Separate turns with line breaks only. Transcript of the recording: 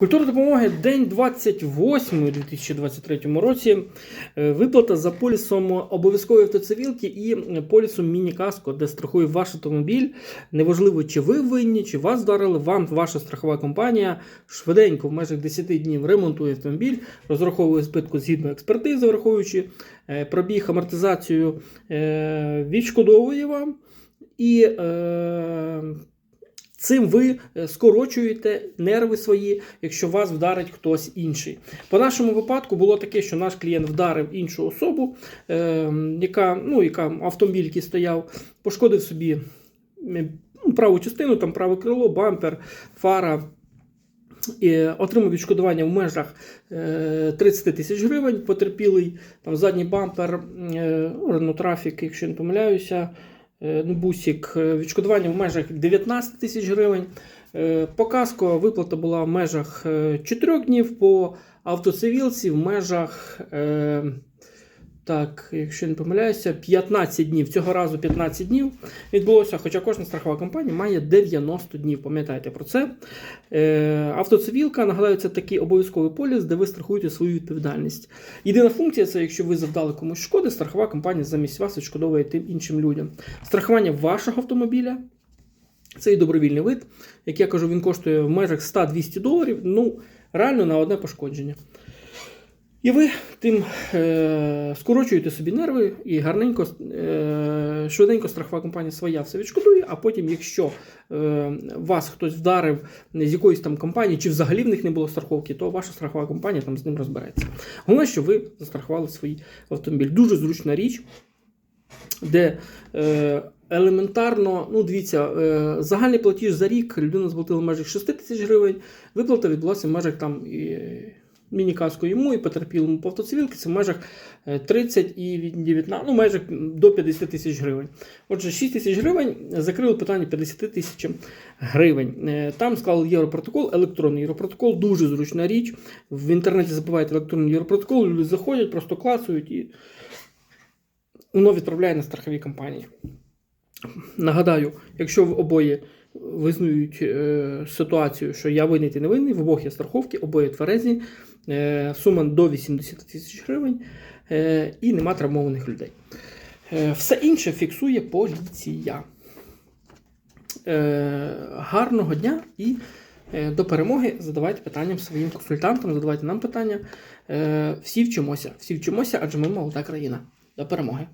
Культура допомоги день 28 у 2023 році. Е, Виплата за полісом обов'язкової автоцивілки і полісом міні-каско, де страхує ваш автомобіль. Неважливо, чи ви винні, чи вас вдарили, вам ваша страхова компанія швиденько в межах 10 днів ремонтує автомобіль, розраховує збитку згідно експертизи, враховуючи е, пробіг, амортизацію, е, відшкодовує вам. І Цим ви е, скорочуєте нерви свої, якщо вас вдарить хтось інший. По нашому випадку було таке, що наш клієнт вдарив іншу особу, е, яка, ну, яка автомобіль, стояв, пошкодив собі е, ну, праву частину, там праве крило, бампер, фара. І отримав відшкодування в межах е, 30 тисяч гривень. Потерпілий там задній бампер, е, ну, трафік, якщо не помиляюся. Е, ну, бусик, е, відшкодування в межах 19 тисяч гривень. Е, виплата була в межах 4 днів, по автоцивілці в межах, так, якщо не помиляюся, 15 днів. Цього разу 15 днів відбулося, хоча кожна страхова компанія має 90 днів. Пам'ятайте про це. Е, Автоцивілка, нагадаю, це такий обов'язковий поліс, де ви страхуєте свою відповідальність. Єдина функція це, якщо ви завдали комусь шкоди, страхова компанія замість вас відшкодовує тим іншим людям. Страхування вашого автомобіля. Це і добровільний вид. Як я кажу, він коштує в межах 100-200 доларів. Ну, реально на одне пошкодження. І ви тим е, скорочуєте собі нерви і гарненько, е, швиденько страхова компанія своя все відшкодує, а потім, якщо е, вас хтось вдарив з якоїсь там компанії, чи взагалі в них не було страховки, то ваша страхова компанія там з ним розбереться. Головне, що ви застрахували свій автомобіль. Дуже зручна річ, де е, елементарно, ну дивіться, е, загальний платіж за рік людина заплатила в межах 6 тисяч гривень, виплата відбулася в межах там. Міні-каску йому і потерпілому по автоцивілки це в межах е, 30 і 19, ну майже до 50 тисяч гривень. Отже, 6 тисяч гривень закрили питання 50 тисяч гривень. Е, Там склали європротокол, електронний європротокол, дуже зручна річ. В інтернеті забиваєте електронний європротокол, люди заходять, просто клацають і воно відправляє на страхові компанії. Нагадаю, якщо ви обоє визнають е, ситуацію, що я винний ти не винний, в обох є страховки, обоє тверезі, е, сума до 80 тисяч гривень е, і нема травмованих людей. Е, все інше фіксує поліція. Е, гарного дня і е, до перемоги задавайте питання своїм консультантам, задавайте нам питання. Е, всі вчимося, всі вчимося, адже ми молода країна. До перемоги!